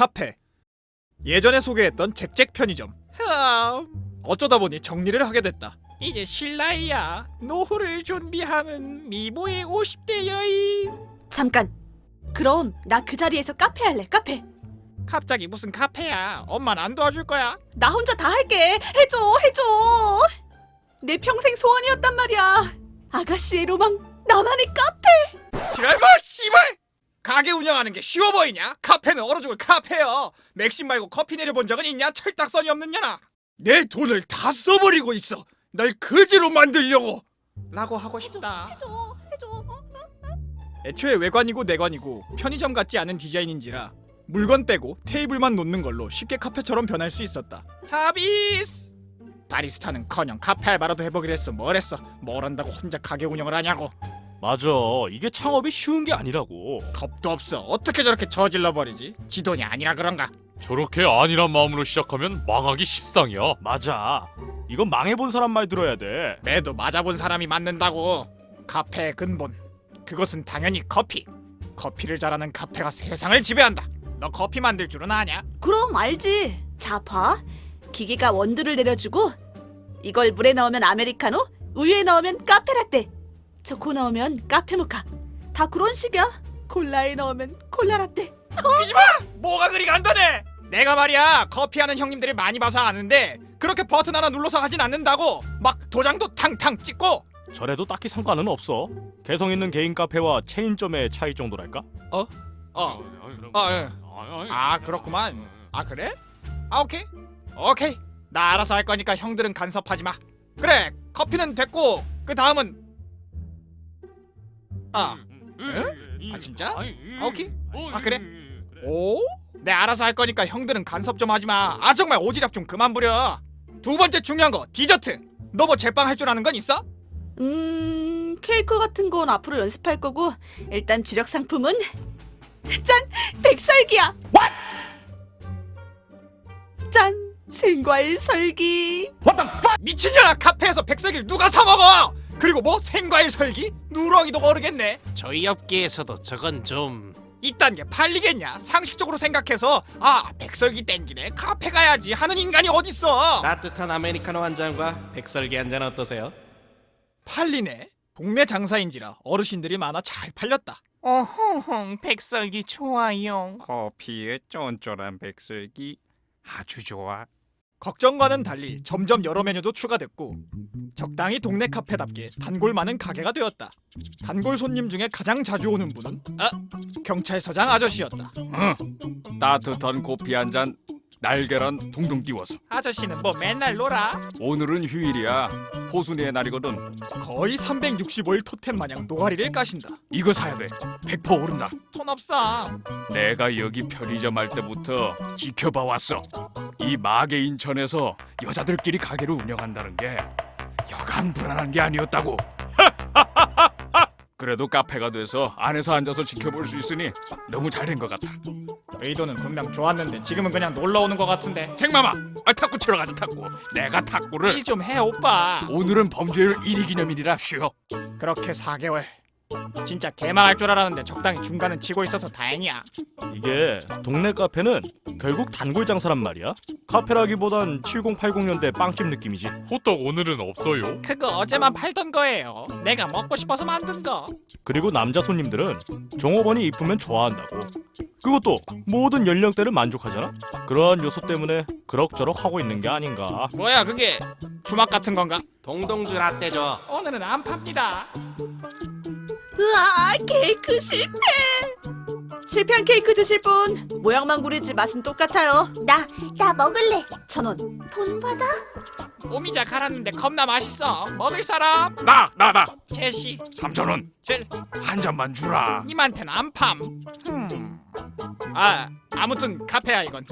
카페 예전에 소개했던 잭잭 편의점 하, 어쩌다 보니 정리를 하게 됐다 이제 신라이야 노후를 준비하는 미모의 50대 여인 잠깐. 그럼 나 그 자리에서 카페 할래. 카페. 갑자기 무슨 카페야 엄마는 안 도와줄 거야 나 혼자 다 할게. 해줘, 해줘. 내 평생 소원이었단 말이야. 아가씨의 로망, 나만의 카페. 지랄마 가게 운영하는 게 쉬워 보이냐 카페는 얼어 죽을 카페여 맥심 말고 커피 내려본 적은 있냐 철딱선이 없는 년아 내 돈을 다 써버리고 있어 널 거지로 만들려고 라고 하고 싶다 해줘, 해줘. 어? 애초에 외관이고 내관이고 편의점 같지 않은 디자인인지라 물건 빼고 테이블만 놓는 걸로 쉽게 카페처럼 변할 수 있었다. 타비스! 바리스타는커녕 카페 알바라도 해보기로 했어. 뭘 했어? 뭘 한다고 혼자 가게 운영을 하냐고. 맞아. 이게 창업이 쉬운 게 아니라고. 겁도 없어. 어떻게 저렇게 저질러 버리지? 지 돈이 아니라 그런가? 저렇게 안일한 마음으로 시작하면 망하기 십상이야. 맞아. 이건 망해본 사람 말 들어야 돼. 매도 맞아본 사람이 맞는다고. 카페의 근본. 그것은 당연히 커피. 커피를 잘하는 카페가 세상을 지배한다. 너 커피 만들 줄은 아냐? 그럼 알지. 자, 봐. 기계가 원두를 내려주고 이걸 물에 넣으면 아메리카노, 우유에 넣으면 카페라떼, 초코 넣으면 카페 모카. 다 그런 식이야. 콜라에 넣으면 콜라 라떼. 뭐가 그리 간단해? 내가 말이야 커피하는 형님들을 많이 봐서 아는데 그렇게 버튼 하나 눌러서 하진 않는다고 막 도장도 탕탕 찍고 저래도 딱히 상관은 없어. 개성 있는 개인 카페와 체인점의 차이 정도랄까? 어? 아, 예. 아 그렇구만 아 그래? 아 오케이 오케이 나 알아서 할 거니까 형들은 간섭하지 마 그래 커피는 됐고 그 다음은 아 아, 진짜? 아, 오케이. 아, 그래? 오? 내 알아서 할 거니까 형들은 간섭 좀 하지 마 아 정말 오지랖 좀 그만 부려 두 번째 중요한 거 디저트 너 뭐 제빵 할 줄 아는 건 있어? 음, 케이크 같은 건 앞으로 연습할 거고 일단 주력 상품은 짠! 백설기야. 짠! 생과일 설기. 미친년아 카페에서 백설기를 누가 사 먹어? 그리고 뭐 생과일 설기? 누렁이도 모르겠네. 저희 업계에서도 저건 좀 이딴 게 팔리겠냐? 상식적으로 생각해서 아 백설기 땡기네 카페 가야지 하는 인간이 어딨어? 따뜻한 아메리카노 한 잔과 백설기 한 잔 어떠세요? 팔리네. 동네 장사인지라 어르신들이 많아 잘 팔렸다. 어흥 백설기 좋아요 커피에 쫀쫀한 백설기 아주 좋아 걱정과는 달리 점점 여러 메뉴도 추가됐고 적당히 동네 카페답게 단골 많은 가게가 되었다. 단골 손님 중에 가장 자주 오는 분은 아 경찰서장 아저씨였다. 따뜻한 커피 한 잔 날계란 동동 띄워서. 아저씨는 뭐 맨날 놀아? 오늘은 휴일이야. 포순이의 날이거든. 거의 365일 토템 마냥 노가리를 까신다. 이거 사야 돼100% 오른다. 돈 없어. 내가 여기 편의점 할 때부터 지켜봐 왔어. 이 마계 인천에서 여자들끼리 가게를 운영한다는 게 여간 불안한 게 아니었다고 그래도 카페가 돼서 안에서 앉아서 지켜볼 수 있으니 너무 잘 된 것 같아 의도는 분명 좋았는데 지금은 그냥 놀러 오는 것 같은데. 쟁마마 아, 탁구 치러 가자 탁구 내가 탁구를 일 좀 해 오빠. 오늘은 범죄율 1위 기념일이라 쉬어 그렇게 4개월. 진짜 개망할 줄 알았는데 적당히 중간은 치고 있어서 다행이야. 이게 동네 카페는 결국 단골 장사란 말이야. 카페라기보단 7080년대 빵집 느낌이지. 호떡 오늘은 없어요. 그거 어제만 팔던 거예요. 내가 먹고 싶어서 만든 거. 그리고 남자 손님들은 종업원이 이쁘면 좋아한다고. 그것도 모든 연령대를 만족하잖아. 그러한 요소 때문에 그럭저럭 하고 있는 게 아닌가. 뭐야 그게 주막 같은 건가? 동동주 라떼죠. 오늘은 안 팝니다. 으아, 케이크 실패. 실패한 케이크 드실 분 모양만 구리지 맛은 똑같아요. 나, 나 먹을래. 천 원. 돈 받아? 오미자 갈았는데 겁나 맛있어. 먹을 사람? 나 나 나 제시. 3천원 제한 잔만 주라 님한테는 안 팜. 흠. 아 아무튼 카페야 이건.